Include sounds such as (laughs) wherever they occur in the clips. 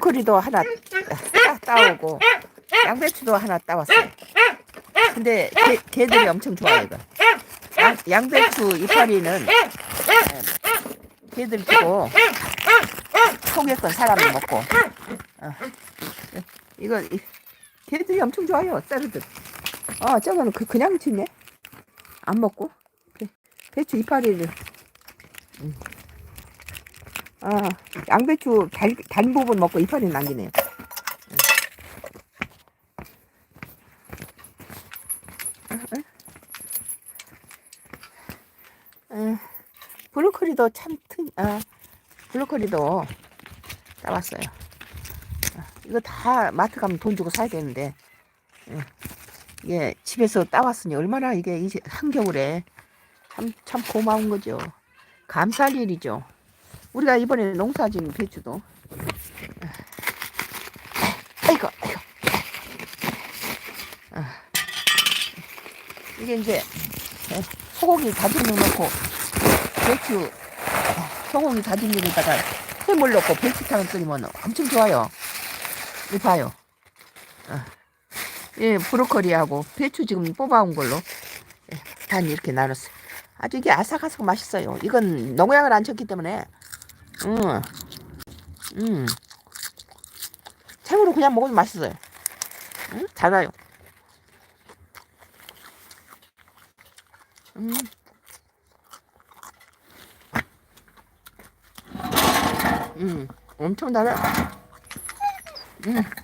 브로콜리도 하나 따, 따오고 양배추도 하나 따왔어요. 근데 개, 개들이 엄청 좋아요 이거. 양, 양배추 이파리는 에, 개들 주고 속에 건 사람이 먹고 어. 이거 이- 개들이 엄청 좋아요 쌀들. 어 저거는 그, 그냥 치네. 안 먹고 배, 배추 이파리를. 음. 아 양배추 달, 단 부분 먹고 이파리 남기네요. 음, 브로콜리도 참 튼, 아, 브로콜리도 따왔어요. 아, 이거 다 마트 가면 돈 주고 사야 되는데, 예, 집에서 따왔으니 얼마나 이게 이 한겨울에 참, 참 고마운 거죠. 감사할 일이죠. 우리가 이번에 농사진 배추도. 아이고, 아이고. 아, 이게 이제 예, 소고기 다진 육 넣고 배추 소고기 다진 육에다가 해물 넣고 배추탕을 끓이면 엄청 좋아요. 이 봐요. 아, 예, 브로콜리하고 배추 지금 뽑아온 걸로 예, 단 이렇게 나눴어요. 아주 이게 아삭아삭 맛있어요. 이건 농약을 안 쳤기 때문에, 음, 음, 생으로 그냥 먹으면 맛있어요. 음, 달아요. 음. 음, 엄청 달아. 음.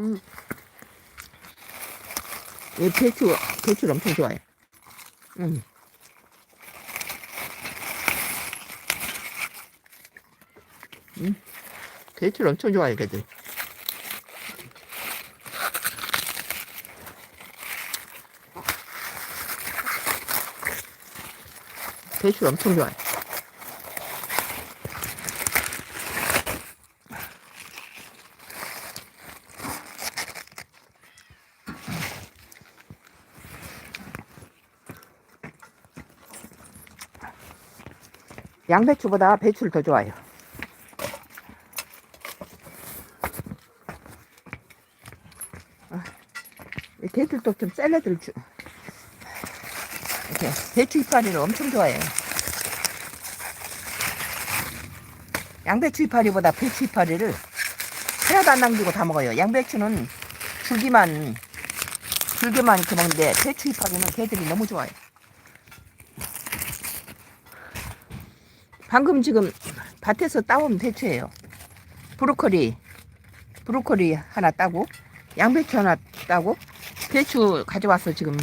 음. 이 배추, 배추를 엄청 좋아해. 음. 음. 배추를 엄청 좋아해, 걔들. 배추를 엄청 좋아해. 양배추보다 배추를 더 좋아해요. 이 개들도 좀 샐러드를 주. 이렇게 배추 이파리를 엄청 좋아해요. 양배추 이파리보다 배추 이파리를 하나도 안 남기고 다 먹어요. 양배추는 줄기만 줄기만 이렇게 먹는데 배추 이파리는 개들이 너무 좋아해요. 방금 지금 밭에서 따온 배추예요. 브로콜리, 브로콜리 하나 따고, 양배추 하나 따고, 배추 가져와서 지금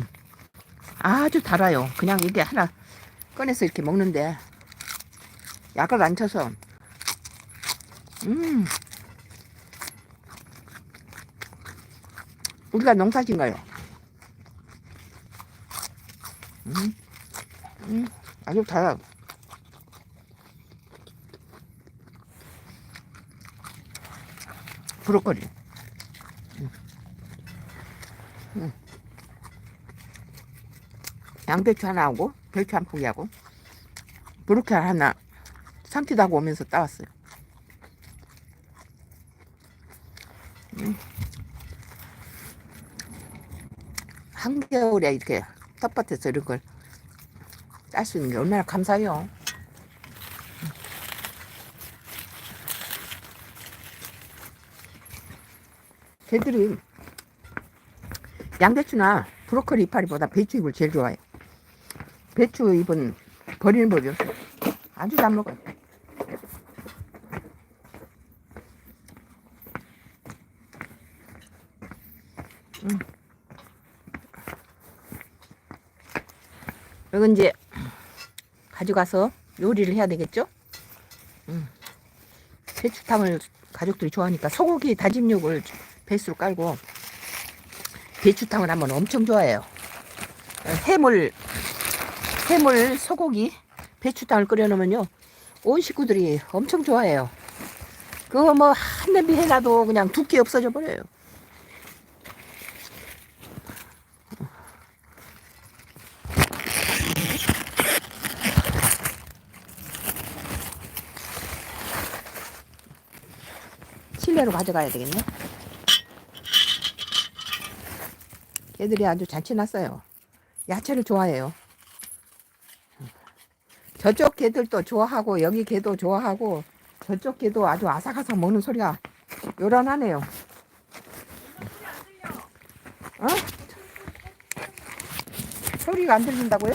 아주 달아요. 그냥 이게 하나 꺼내서 이렇게 먹는데, 약을 안 쳐서, 음, 우리가 농사진가요? 음, 음, 아주 달아요. 브로콜리. 음. 음. 양배추 하나 하고 배추 한 포기 하고 브로콜리 하나 삼키다 하고 오면서 따왔어요. 음. 한겨울에 이렇게 텃밭에서 이런 걸 딸 수 있는 게 얼마나 감사해요. 걔들이 양배추나 브로콜리 이파리보다 배추 잎을 제일 좋아해. 배추 잎은 버리는 법이 없어. 아주 잘 먹어요. 음. 이건 이제 가져가서 요리를 해야 되겠죠? 음. 배추탕을 가족들이 좋아하니까 소고기 다진 육을 베이스로 깔고 배추탕을 하면 엄청 좋아해요. 해물, 해물, 소고기, 배추탕을 끓여놓으면요. 온 식구들이 엄청 좋아해요. 그거 뭐 한 냄비 해놔도 그냥 두께 없어져 버려요. 실내로 가져가야 되겠네. 개들이 아주 잔치 났어요. 야채를 좋아해요. 저쪽 개들도 좋아하고 여기 개도 좋아하고 저쪽 개도 아주 아삭아삭 먹는 소리가 요란하네요. 어? 소리가 안 들린다고요?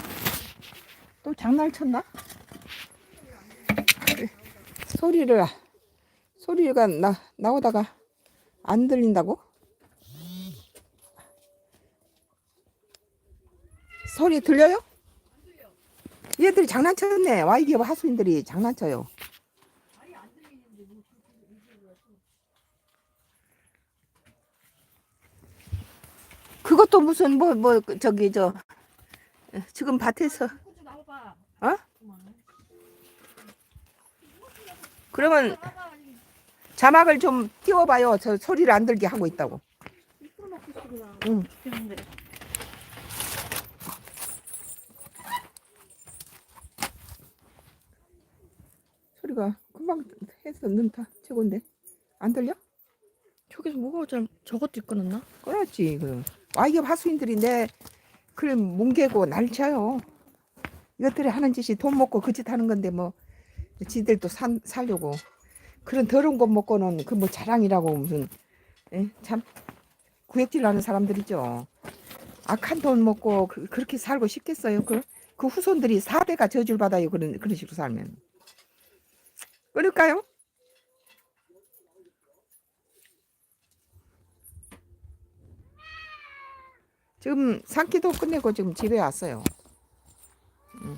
또 장난을 쳤나? 소리를 소리가 나 나오다가 안 들린다고? 소리 들려요? 얘들이 장난쳤네. 와 이게 하수인들이 장난쳐요. 그것도 무슨 뭐뭐 저기 저 지금 밭에서 어? 그러면 자막을 좀 띄워봐요. 저 소리를 안 들게 하고 있다고. 응. 소리가 금방 해서 넣다 최고인데 안 들려? 저기서 뭐가 좀 저것도 끊었나? 그렇지. 그 와이게 하수인들이 내 그걸 뭉개고 날쳐요. 이것들이 하는 짓이 돈 먹고 그 짓 하는 건데 뭐 지들도 산, 살려고 그런 더러운 것 먹고는 그 뭐 자랑이라고 무슨 에? 참 구역질 하는 사람들이죠. 악한 돈 먹고 그, 렇게 살고 싶겠어요. 그, 그 후손들이 사대가 저주를 받아요. 그런 그런 식으로 살면. 끊을까요? 지금 산기도 끝내고 지금 집에 왔어요. 음.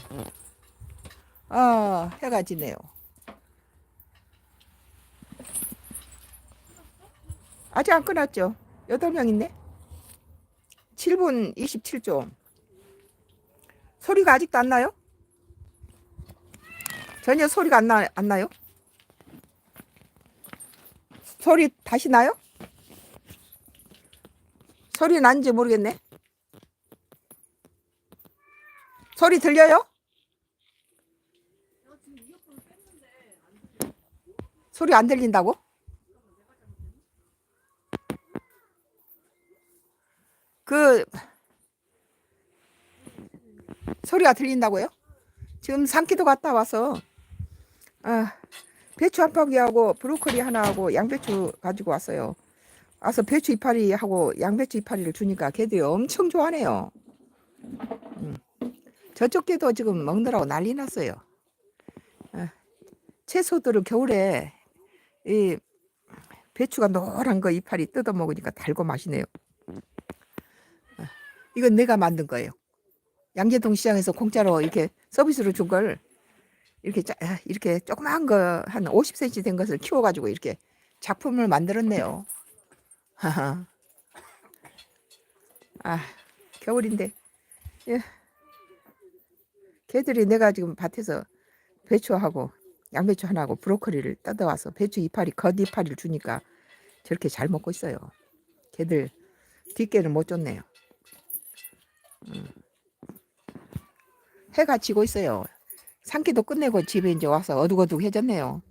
아, 해가 지네요. 아직 안 끝났죠? 8명 있네? 7분 27초. 소리가 아직도 안 나요? 전혀 소리가 안, 나, 안 나요? 소리 다시 나요? 소리 난지 모르겠네. 소리 들려요? 소리 안 들린다고? 그 소리가 들린다고요? 지금 산기도 갔다 와서 아, 배추 한 포기하고 브로콜리 하나 하고 양배추 가지고 왔어요. 와서 배추 이파리 하고 양배추 이파리를 주니까 걔들이 엄청 좋아하네요. 음. 저쪽 개도 지금 먹느라고 난리 났어요. 아, 채소들을 겨울에 이 배추가 노란 거 이파리 뜯어 먹으니까 달고 맛이네요. 아, 이건 내가 만든 거예요. 양재동 시장에서 공짜로 이렇게 서비스로 준 걸 이렇게 짜, 아, 이렇게 조그만 거 한 50cm 된 것을 키워 가지고 이렇게 작품을 만들었네요. 아 겨울인데 예. 개들이 내가 지금 밭에서 배추하고 양배추 하나하고 브로콜리를 뜯어와서 배추 이파리 겉 이파리를 주니까 저렇게 잘 먹고 있어요. 개들 뒷개를 못 줬네요. 음. 해가 지고 있어요. 산기도 끝내고 집에 이제 와서 어둑어둑해졌네요.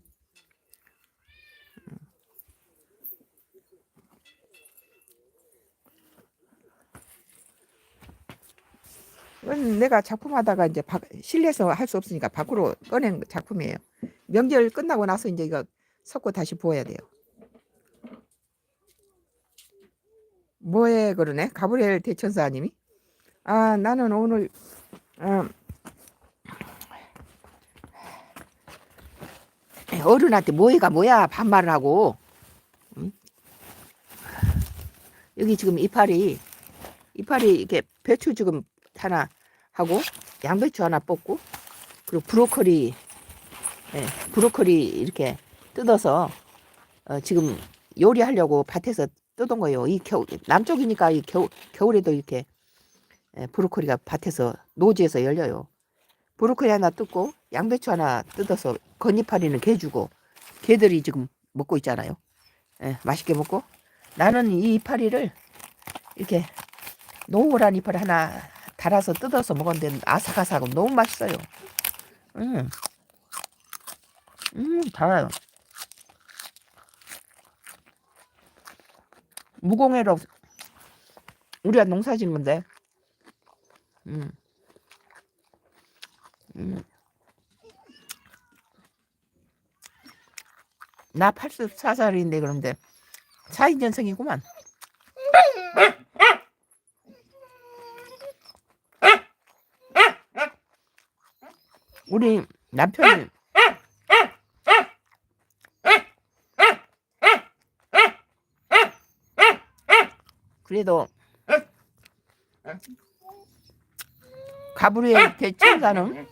이건 내가 작품하다가 이제 바, 실내에서 할 수 없으니까 밖으로 꺼낸 작품이에요. 명절 끝나고 나서 이제 이거 섞고 다시 부어야 돼요. 뭐해 그러네? 가브리엘 대천사님이? 아 나는 오늘 음, 어른한테 뭐해가 뭐야 반말을 하고 음? 여기 지금 이파리 이파리 이렇게 배추 지금 하나 하고 양배추 하나 뽑고 그리고 브로콜리 예, 브로콜리 이렇게 뜯어서 어, 지금 요리하려고 밭에서 뜯은 거예요. 이 겨울 남쪽이니까 이 겨울 겨울에도 이렇게 예, 브로콜리가 밭에서 노지에서 열려요. 브로콜리 하나 뜯고 양배추 하나 뜯어서 건이파리는 개 주고 개들이 지금 먹고 있잖아요. 예, 맛있게 먹고 나는 이 이파리를 이렇게 노란 이파리 하나 달아서 뜯어서 먹었는데 아삭아삭하고 너무 맛있어요. 음, 음 달아요. 무공해로 우리가 농사 짓는 건데. 음. 음. 나 84살인데 그런데 사인전성이구만. 우리 남편이 그래도 가브리엘 대천사는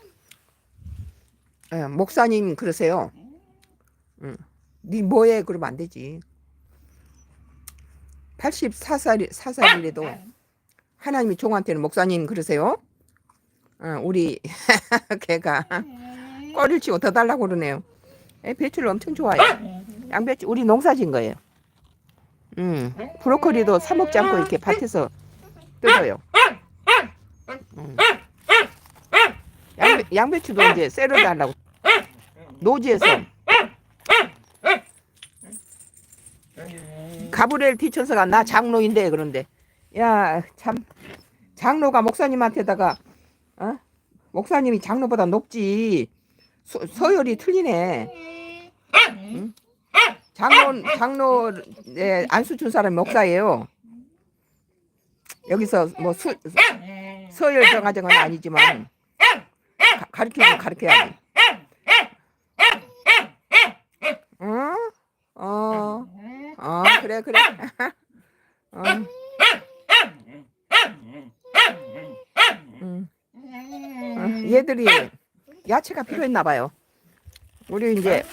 예, 목사님 그러세요. 응. 네 뭐해 그러면 안 되지. 84살 사살이라도 하나님이 종한테는 목사님 그러세요. 어, 우리 (laughs) 걔가 꼬리를 치고 더 달라고 그러네요. 예, 배추를 엄청 좋아해요. 양배추 우리 농사진 거예요. 음, 브로콜리도 사 먹지 않고 이렇게 밭에서 뜯어요. 음. 양배, 양배추도 이제 샐러드 하려고. 노지에서 가브리엘 티천서가 나 장로인데 그런데. 야 참. 장로가 목사님한테다가 어? 목사님이 장로보다 높지. 서, 서열이 틀리네. 응? 장로 장로 예, 안수 준 사람이 목사예요. 여기서 뭐 수, 서열 정하정은 아니지만 가, 가르치면 가르쳐야지 응? 어, 어, 그래, 그래. 어. 음. 어, 얘들이 야채가 필요했나 봐요. 우리 이제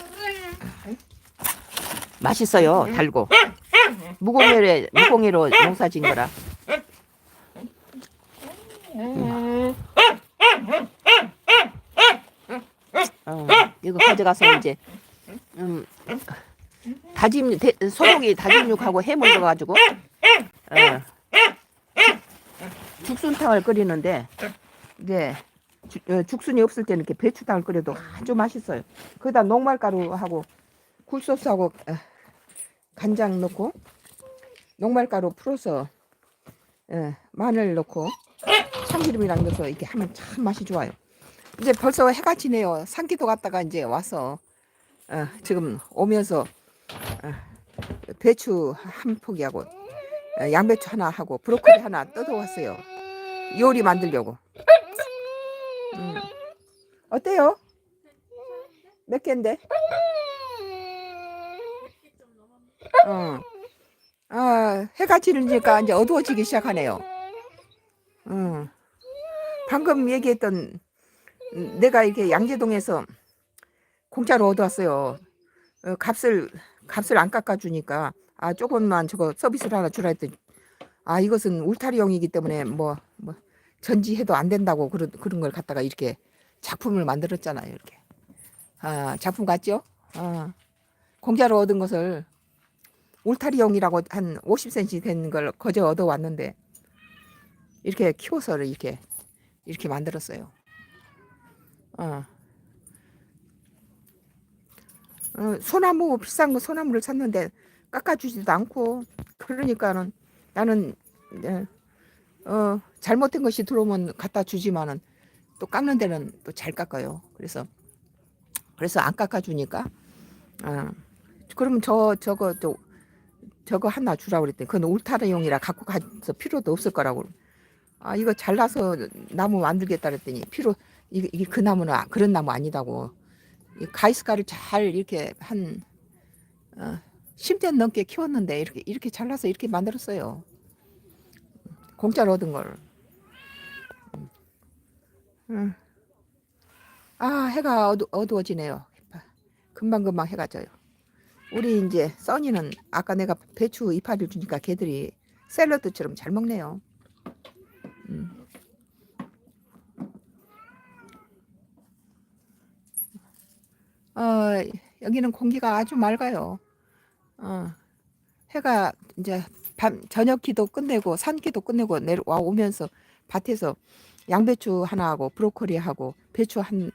맛있어요, 달고. 무공해로 무공해로 농사 진 거라. 음. 어, 이거 가져가서 이제 음, 다짐 대, 소고기 다짐육하고 해물 넣어가지고 어, 죽순탕을 끓이는데 이제 주- 어, 죽순이 없을 때는 이렇게 배추탕을 끓여도 아주 맛있어요. 거기다 녹말가루하고 굴소스하고 어, 간장 넣고 녹말가루 풀어서 어, 마늘 넣고 참기름이랑 넣어서 이렇게 하면 참 맛이 좋아요. 이제 벌써 해가 지네요. 산기도 갔다가 이제 와서 어, 지금 오면서 어, 배추 한 포기하고 어, 양배추 하나 하고 브로콜리 하나 뜯어왔어요. 요리 만들려고. 음. 어때요? 몇 개인데? 어. 아, 해가 지르니까 이제 어두워지기 시작하네요. 음. 방금 얘기했던 음, 내가 이렇게 양재동에서 공짜로 얻어왔어요. 어, 값을 값을 안 깎아주니까 아 조금만 저거 서비스를 하나 주라 했더니 아 이것은 울타리용이기 때문에 뭐 뭐 전지해도 안 된다고 그런 그런 걸 갖다가 이렇게 작품을 만들었잖아요 이렇게 아 작품 같죠? 아 공짜로 얻은 것을 울타리용이라고 한 50cm 된 걸 거저 얻어왔는데 이렇게 키워서 이렇게 이렇게 만들었어요. 어. 어, 소나무 비싼 거 소나무를 샀는데 깎아주지도 않고 그러니까는 나는 예, 어, 잘못된 것이 들어오면 갖다 주지만은 또 깎는 데는 또 잘 깎아요. 그래서 그래서 안 깎아주니까 어, 그러면 저 저거 저 저거 하나 주라고 그랬더니 그건 울타리용이라 갖고 가서 필요도 없을 거라고 아 이거 잘라서 나무 만들겠다 그랬더니 필요 이게, 이게 그 나무는 아- 그런 나무 아니다고 이 가이스가를 잘 이렇게 한 어, 10년 넘게 키웠는데 이렇게 이렇게 잘라서 이렇게 만들었어요. 공짜로 얻은 걸. 음. 아 해가 어두, 어두워지네요. 금방 금방 해가 져요. 우리 이제 써니는 아까 내가 배추 이파리를 주니까 걔들이 샐러드처럼 잘 먹네요. 음. 어, 여기는 공기가 아주 맑아요. 어, 해가 이제 밤 저녁 기도 끝내고 산 기도 끝내고 내려와 오면서 밭에서 양배추 하나 하고 브로콜리 하고 배추 한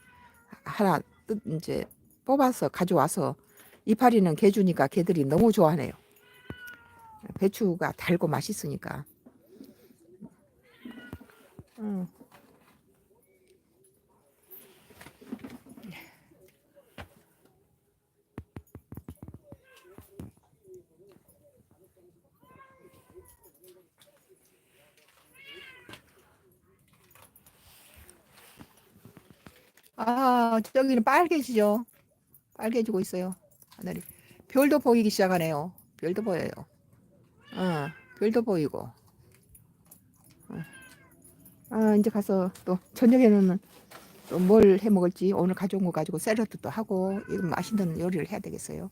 하나 뜯 이제 뽑아서 가져와서 이파리는 개 주니까 개들이 너무 좋아하네요. 배추가 달고 맛있으니까. 음. 아, 저기는 빨개지죠. 빨개지고 있어요. 하늘이. 별도 보이기 시작하네요. 별도 보여요. 어, 별도 보이고. 어. 아, 이제 가서 또 저녁에는 또 뭘 해 먹을지 오늘 가져온 거 가지고 샐러드도 하고 이거 맛있는 요리를 해야 되겠어요.